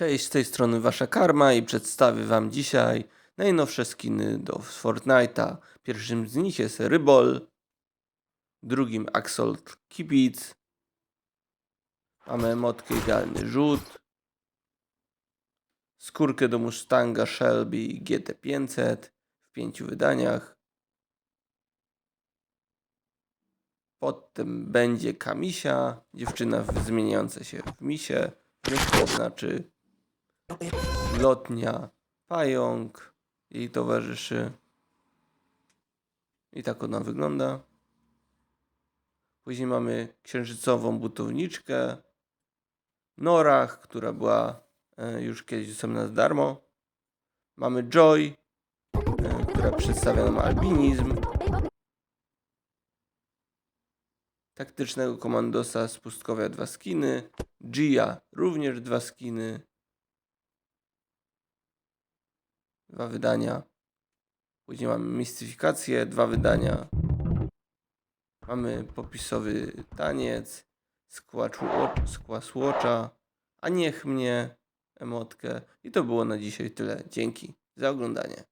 Cześć, z tej strony Wasza Karma i przedstawię Wam dzisiaj najnowsze skiny do Fortnite'a. Pierwszym z nich jest Rybol, drugim Axolt Kibic, mamy emotkę Idealny Rzut, skórkę do Mustanga Shelby GT500 w pięciu wydaniach. Potem będzie Kamisia, dziewczyna zmieniająca się w misie, więc to znaczy lotnia, pająk, jej towarzyszy. I tak ona wygląda. Później mamy księżycową butowniczkę, Norach, która była e, już kiedyś dostępna za darmo. Mamy Joy, e, która przedstawia nam albinizm. Taktycznego komandosa z pustkowia dwa skiny. Gia również dwa skiny. Dwa wydania. Później mamy mistyfikację, dwa wydania. Mamy popisowy taniec, skła słocza, a niech mnie emotkę. I to było na dzisiaj tyle. Dzięki za oglądanie.